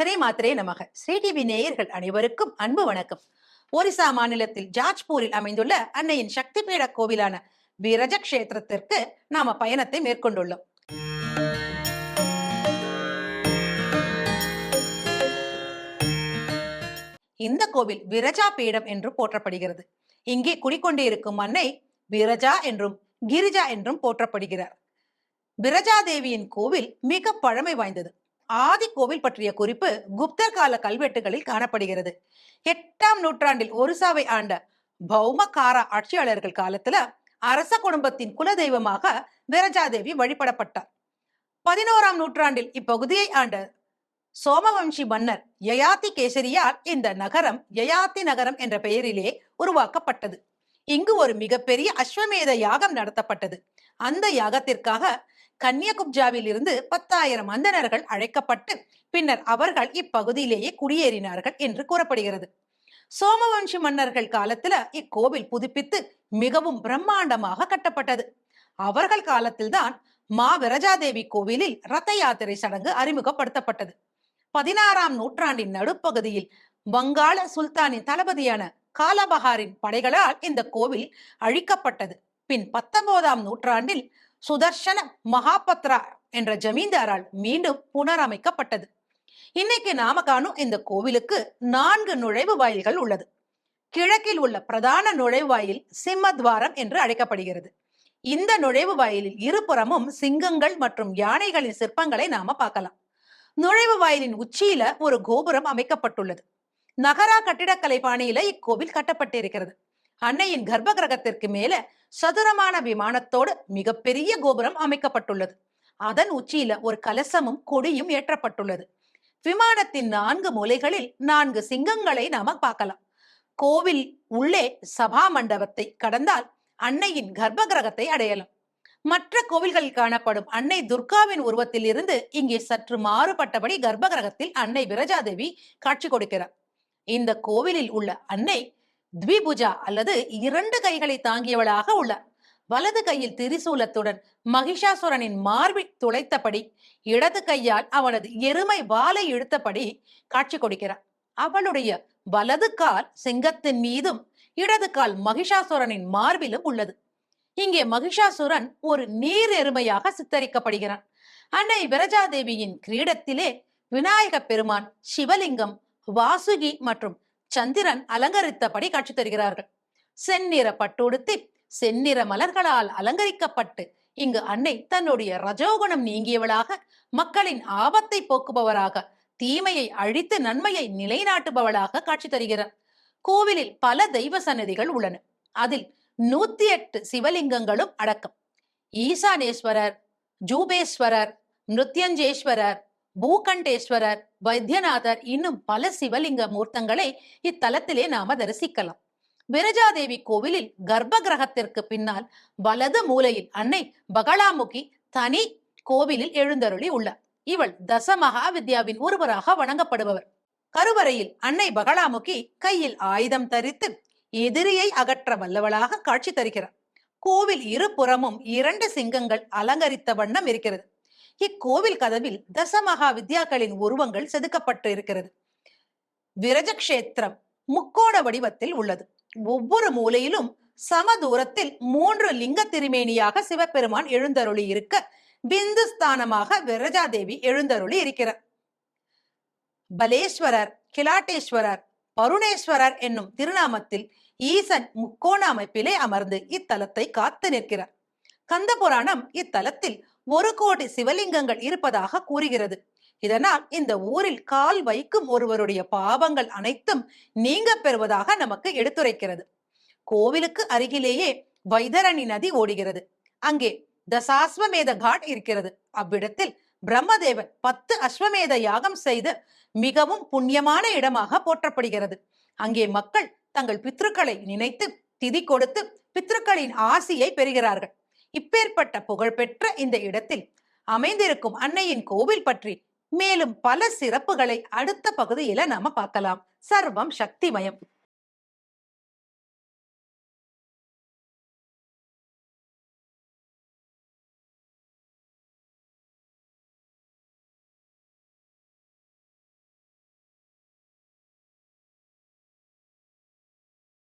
ஸ்ரீ மாத்திரே நமக. ஸ்ரீ டிவி நேயர்கள் அனைவருக்கும் அன்பு வணக்கம். ஒரிசா மாநிலத்தில் ஜாஜ்பூரில் அமைந்துள்ள அன்னையின் சக்தி பீட கோவிலான விரஜ கஷேத்திரத்திற்கு நாம பயணத்தை மேற்கொண்டுள்ளோம். இந்த கோவில் விரஜா பீடம் என்று போற்றப்படுகிறது. இங்கே குடிக்கொண்டிருக்கும் அன்னை விரஜா என்றும் கிரிஜா என்றும் போற்றப்படுகிறார். விரஜா தேவியின் கோவில் மிக பழமை வாய்ந்தது. ஆதி கோவில் பற்றிய குறிப்பு குப்தர் கால கல்வெட்டுகளில் காணப்படுகிறது. எட்டாம் நூற்றாண்டில் ஒரிசாவை ஆண்ட பௌமகாரா ஆட்சியாளர்கள் காலத்துல அரச குடும்பத்தின் குலதெய்வமாக விரஜாதேவி வழிபடப்பட்டார். பதினோராம் நூற்றாண்டில் இப்பகுதியை ஆண்ட சோமவம்சி மன்னர் யயாதி கேசரியால் இந்த நகரம் யயாதி நகரம் என்ற பெயரிலே உருவாக்கப்பட்டது. இங்கு ஒரு மிகப்பெரிய அஸ்வமேத யாகம் நடத்தப்பட்டது. அந்த யாகத்திற்காக கன்னியகுப்ஜாவில் இருந்து பத்தாயிரம் அந்தணர்கள் அழைக்கப்பட்டு பின்னர் அவர்கள் இப்பகுதியிலேயே குடியேறினார்கள் என்று கூறப்படுகிறது. சோமவம்சி மன்னர்கள் காலத்துல இக்கோவில் புதுப்பித்து மிகவும் பிரம்மாண்டமாக கட்டப்பட்டது. அவர்கள் காலத்தில்தான் மா. விரஜாதேவி கோவிலில் ரத்த யாத்திரை சடங்கு அறிமுகப்படுத்தப்பட்டது. பதினாறாம் நூற்றாண்டின் நடுப்பகுதியில் வங்காள சுல்தானின் தளபதியான காலபஹாரின் படைகளால் இந்த கோவில் அழிக்கப்பட்டது. பின் பத்தொன்பதாம் நூற்றாண்டில் சுதர்ஷன மகாபத்ரா என்ற ஜமீன்தாரால் மீண்டும் புனரமைக்கப்பட்டது. இன்னைக்கு நாம காணும் இந்த கோவிலுக்கு நான்கு நுழைவு வாயில்கள் உள்ளது. கிழக்கில் உள்ள பிரதான நுழைவாயில் சிம்மத்வாரம் என்று அழைக்கப்படுகிறது. இந்த நுழைவு வாயிலில் இருபுறமும் சிங்கங்கள் மற்றும் யானைகளின் சிற்பங்களை நாம பார்க்கலாம். நுழைவு வாயிலின் உச்சியில ஒரு கோபுரம் அமைக்கப்பட்டுள்ளது. நகரா கட்டிடக்கலை பாணியில இக்கோவில் கட்டப்பட்டிருக்கிறது. அன்னையின் கர்ப்ப கிரகத்திற்கு மேல சதுரமான விமானத்தோடு மிகப்பெரிய கோபுரம் அமைக்கப்பட்டுள்ளது. அதன் உச்சியில ஒரு கலசமும் கொடியும் ஏற்றப்பட்டுள்ளது. விமானத்தின் நான்கு மூலைகளில் நான்கு சிங்கங்களை நாம பார்க்கலாம். கோவில் உள்ளே சபா மண்டபத்தை கடந்தால் அன்னையின் கர்ப்ப கிரகத்தை அடையலாம். மற்ற கோவில்களில் காணப்படும் அன்னை துர்காவின் உருவத்தில் இருந்து இங்கே சற்று மாறுபட்டபடி கர்ப்ப கிரகத்தில் அன்னை விரஜாதேவி காட்சி கொடுக்கிறார். இந்த கோவிலில் உள்ள அன்னை த்விபுஜா அல்லது இரண்டு கைகளை தாங்கியவளாக உள்ளார் வலது கையில் திரிசூலத்துடன் மகிஷாசுரனின் மார்பை துளைத்தபடி இடது கையால் அவனது எருமை வாலை இழுத்தபடி காட்சி கொடுக்கிறார். அவளுடைய வலது கால் சிங்கத்தின் மீதும் இடது கால் மகிஷாசுரனின் மார்பிலும் உள்ளது. இங்கே மகிஷாசுரன் ஒரு நீர் எருமையாக சித்தரிக்கப்படுகிறான். அன்னை விரஜாதேவியின் கிரீடத்திலே விநாயக பெருமான் சிவலிங்கம் வாசுகி மற்றும் சந்திரன் அலங்கரித்தபடி காட்சி தருகிறார்கள். செந்நிற பட்டுடுத்தி செந்நிற மலர்களால் அலங்கரிக்கப்பட்டு இங்கு அன்னை தன்னுடைய ரஜோகுணம் நீங்கியவளாக மக்களின் ஆபத்தை போக்குபவராக தீமையை அழித்து நன்மையை நிலைநாட்டுபவளாக காட்சி தருகிறார். கோவிலில் பல தெய்வ சன்னதிகள் உள்ளன. அதில் நூத்தி எட்டு சிவலிங்கங்களும் அடக்கம். ஈசானேஸ்வரர் ஜூபேஸ்வரர் மிருத்யஞ்சேஸ்வரர் பூகண்டேஸ்வரர் வைத்தியநாதர் இன்னும் பல சிவலிங்க மூர்த்தங்களை இத்தலத்திலே நாம தரிசிக்கலாம். விரஜாதேவி கோவிலில் கர்ப்ப கிரகத்திற்கு பின்னால் வலது மூலையில் அன்னை பகலாமுகி தனி கோவிலில் எழுந்தருளி உள்ளார். இவள் தசமகா வித்யாவின் ஒருவராக வணங்கப்படுபவர். கருவறையில் அன்னை பகலாமுகி கையில் ஆயுதம் தரித்து எதிரியை அகற்ற வல்லவளாக காட்சி தருகிறார். கோவில் இருபுறமும் இரண்டு சிங்கங்கள் அலங்கரித்த வண்ணம் இருக்கிறது. இக்கோவில் கதவில் தசமகா வித்யாக்களின் உருவங்கள் செதுக்கப்பட்டு இருக்கிறது. விரஜக்ஷேத்திரம் முக்கோண வடிவத்தில் உள்ளது. ஒவ்வொரு மூலையிலும் சம தூரத்தில் மூன்று லிங்க திருமேனியாக சிவபெருமான் எழுந்தருளி இருக்க பிந்து ஸ்தானமாக விரஜாதேவி எழுந்தருளி இருக்கிறார். பலேஸ்வரர் கிலாட்டேஸ்வரர் பருணேஸ்வரர் என்னும் திருநாமத்தில் ஈசன் முக்கோண அமைப்பிலே அமர்ந்து இத்தலத்தை காத்து நிற்கிறார். கந்த புராணம் இத்தலத்தில் ஒரு கோடி சிவலிங்கங்கள் இருப்பதாக கூறுகிறது. இதனால் இந்த ஊரில் கால் வைக்கும் ஒருவருடைய பாவங்கள் அனைத்தும் நீங்க பெறுவதாக நமக்கு எடுத்துரைக்கிறது. கோவிலுக்கு அருகிலேயே வைதரணி நதி ஓடுகிறது. அங்கே தசாஸ்வமேத காட் இருக்கிறது. அவ்விடத்தில் பிரம்மதேவன் பத்து அஸ்வமேத யாகம் செய்து மிகவும் புண்ணியமான இடமாக போற்றப்படுகிறது. அங்கே மக்கள் தங்கள் பித்ருக்களை நினைத்து திதி கொடுத்து பித்ருக்களின் ஆசியை பெறுகிறார்கள். இப்பேற்பட்ட புகழ்பெற்ற இந்த இடத்தில் அமைந்திருக்கும் அன்னையின் கோவில் பற்றி மேலும் பல சிறப்புகளை அடுத்த பகுதியில நாம பார்க்கலாம். சர்வம் சக்திமயம்.